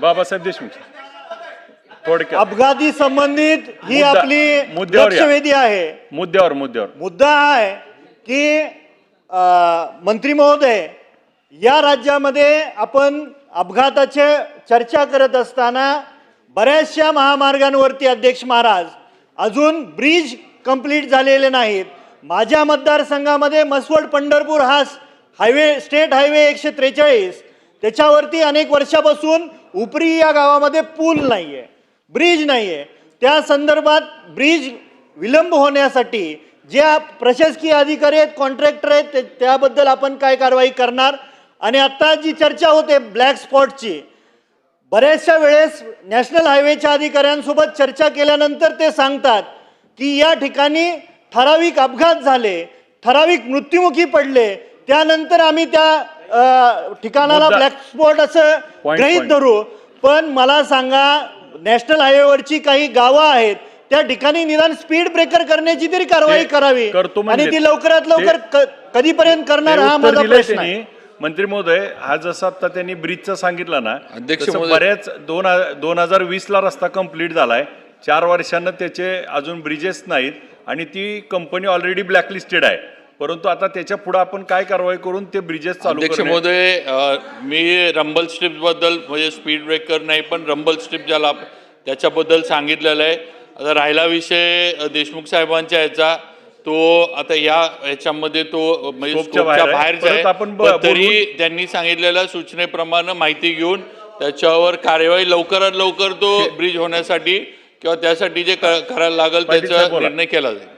बाबासाहेब देशमुख थोडक्यात. अपघाती संबंधित ही मुद्दा- आपली मुद्द्यावर या. लक्षवेधी आहे. मुद्द्यावर मुद्द्यावर. मुद्दा हा आहे की अ, मंत्री महोदय या राज्यामध्ये आपण अपघाताचे चर्चा करत असताना बऱ्याचशा महामार्गांवरती अध्यक्ष महाराज अजून ब्रिज कंप्लीट झालेले नाहीत. माझ्या मतदारसंघामध्ये मसवड पंढरपूर हा हायवे स्टेट हायवे एकशे त्रेचाळीस त्याच्यावरती अनेक वर्षापासून उपरी या गावामध्ये पूल नाही आहे ब्रिज नाही आहे त्या संदर्भात ब्रिज विलंब होण्यासाठी ज्या प्रशासकीय अधिकारी आहेत कॉन्ट्रॅक्टर आहेत ते- त्याबद्दल आपण काय कारवाई करणार? आणि आत्ता जी चर्चा होते ब्लॅक स्पॉटची बऱ्याचशा वेळेस नॅशनल हायवेच्या अधिकाऱ्यांसोबत चर्चा केल्यानंतर ते सांगतात की या ठिकाणी ठराविक अपघात झाले ठराविक मृत्युमुखी पडले. त्यानंतर आम्ही त्या अ, ठिकाणाला मुद्दा- ब्लॅक स्पॉट असं Point, गृहीत point. धरू पण मला सांगा नॅशनल हायवेवरची काही गावं आहेत त्या ठिकाणी निदान स्पीड ब्रेकर करण्याची तरी कारवाई ते करावी करतो आणि म्हणजे. ती लवकरात लवकर क- कधीपर्यंत करणार ते हा उत्तर माझा दिलंय प्रश्न आहे त्यांनी मंत्री महोदय हा जसा आता त्यांनी ब्रिजचा सांगितला ना अध्यक्ष तसं महोदय. बऱ्याच दोन ह- दोन हजार वीस ला रस्ता कंप्लीट झालाय चार वर्षांना त्याचे अजून ब्रिजेस नाहीत आणि ती कंपनी ऑलरेडी ब्लॅकलिस्टेड आहे परंतु आता त्याच्या पुढे आपण काय कारवाई करून ते ब्रिजेस चालू अध्यक्ष महोदय मी रंबलबद्दल म्हणजे स्पीड ब्रेकर नाही पण रंबल स्ट्रिप ज्याला त्याच्याबद्दल सांगितलेलं आहे. आता राहिला विषय देशमुख साहेबांच्या याचा तो आता या ह्याच्यामध्ये तो म्हणजे. बाहेरचा तरी त्यांनी सांगितलेल्या सूचनेप्रमाणे माहिती घेऊन त्याच्यावर कार्यवाही लवकरात लवकर तो ब्रिज होण्यासाठी किंवा त्यासाठी जे करायला लागेल त्याचा. निर्णय केला जाईल.